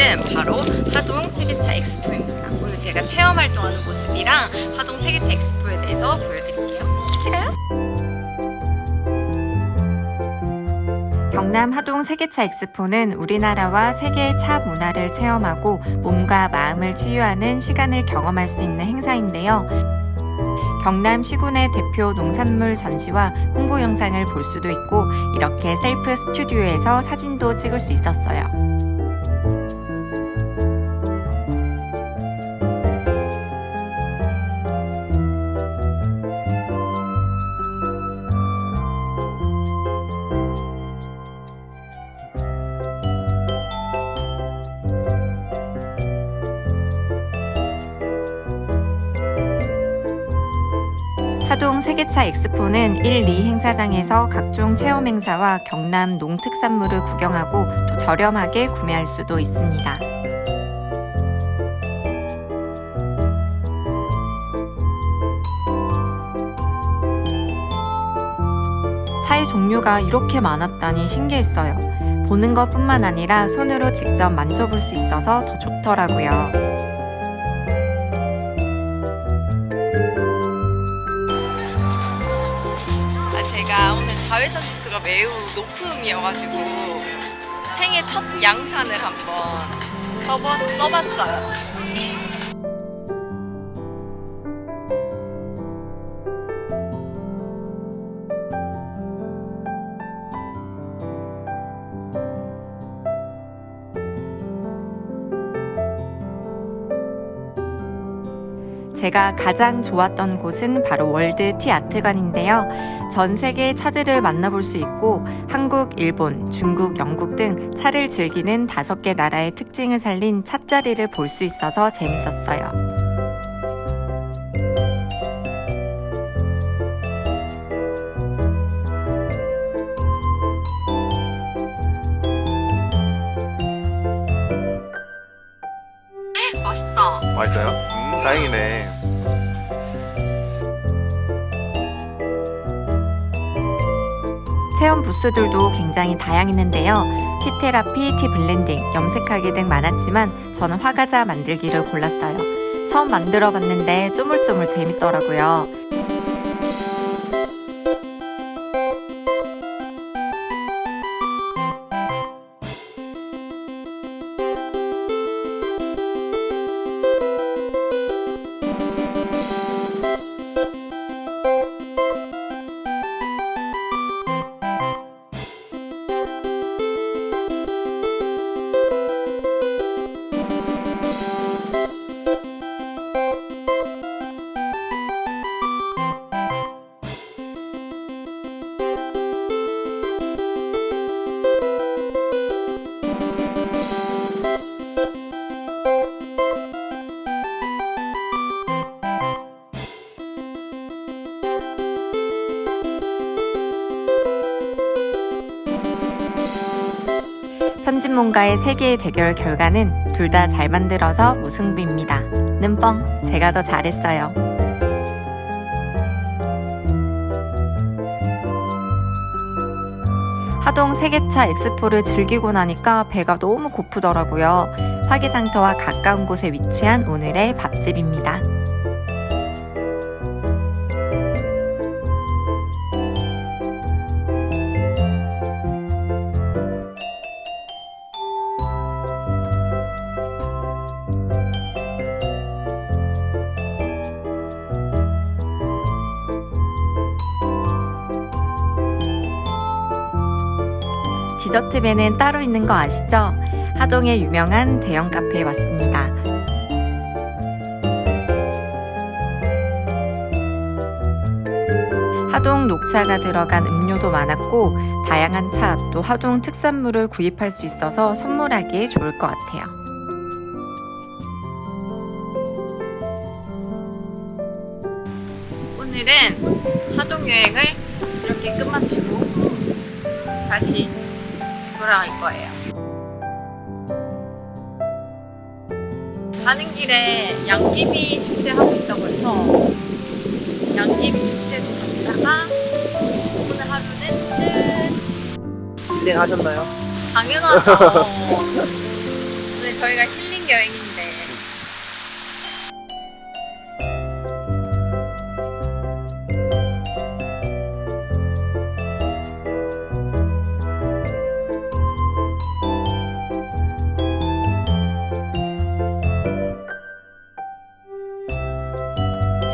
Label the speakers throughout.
Speaker 1: 번째 목적지는 바로 하동 세계차 엑스포입니다. 오늘 제가 체험 활동하는 모습이랑 하동 세계차 엑스포에 대해서 보여드릴게요. 찍어요?
Speaker 2: 경남 하동 세계차 엑스포는 우리나라와 세계의 차 문화를 체험하고 몸과 마음을 치유하는 시간을 경험할 수 있는 행사인데요. 경남 시군의 대표 농산물 전시와 홍보 영상을 볼 수도 있고 이렇게 셀프 스튜디오에서 사진도 찍을 수 있었어요. 하동 세계차 엑스포는 1, 2 행사장에서 각종 체험 행사와 경남 농특산물을 구경하고 또 저렴하게 구매할 수도 있습니다. 차의 종류가 이렇게 많았다니 신기했어요. 보는 것뿐만 아니라 손으로 직접 만져볼 수 있어서 더 좋더라고요.
Speaker 1: 자외선 지수가 매우 높음이어가지고 생애 첫 양산을 한번 써봤, 써봤어요.
Speaker 2: 제가 가장 좋았던 곳은 바로 월드 티 아트관인데요. 전 세계의 차들을 만나볼 수 있고 한국, 일본, 중국, 영국 등 차를 즐기는 다섯 개 나라의 특징을 살린 차자리를 볼 수 있어서 재밌었어요.
Speaker 1: 맛있다.
Speaker 3: 맛있어요? 음, 다행이네.
Speaker 2: 체험 부스들도 굉장히 다양했는데요. 티 테라피, 티 블렌딩, 염색하기 등 많았지만 저는 화과자 만들기를 골랐어요. 처음 만들어 봤는데 쪼물쪼물 재밌더라고요. 편집문과의 세계의 대결 결과는 둘 다 잘 만들어서 무승부입니다. 는뻥 제가 더 잘했어요. 하동 세계차 엑스포를 즐기고 나니까 배가 너무 고프더라고요. 화기장터와 가까운 곳에 위치한 오늘의 밥집입니다. 디저트 배는 따로 있는 거 아시죠? 하동의 유명한 대형 카페에 왔습니다. 하동 녹차가 들어간 음료도 많았고 다양한 차 또 하동 특산물을 구입할 수 있어서 선물하기에 좋을 것 같아요.
Speaker 1: 오늘은 하동 여행을 이렇게 끝마치고 다시 돌아갈 거예요. 가는 길에 양귀비 축제 하고 있다고 해서 양귀비 축제도 갔다가 오늘 하루는 끝.
Speaker 4: 힐링 하셨나요?
Speaker 1: 당연하죠. 오늘 저희가 힐링 여행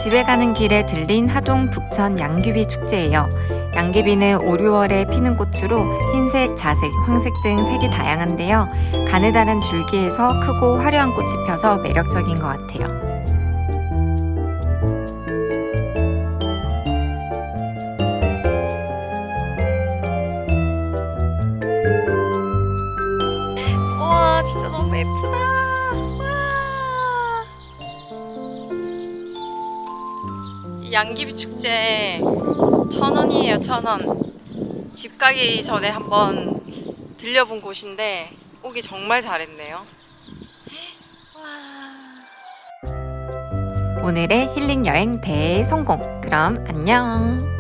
Speaker 2: 집에 가는 길에 들린 하동 북천 양귀비 축제예요. 양귀비는 5, 6월에 피는 꽃으로 흰색, 자색, 황색 등 색이 다양한데요. 가느다란 줄기에서 크고 화려한 꽃이 펴서 매력적인 것 같아요.
Speaker 1: 양귀비 축제 천 원이에요, 천 원. 집 가기 전에 한번 들려본 곳인데 오기 정말 잘했네요. 와.
Speaker 2: 오늘의 힐링 여행 대성공. 그럼 안녕.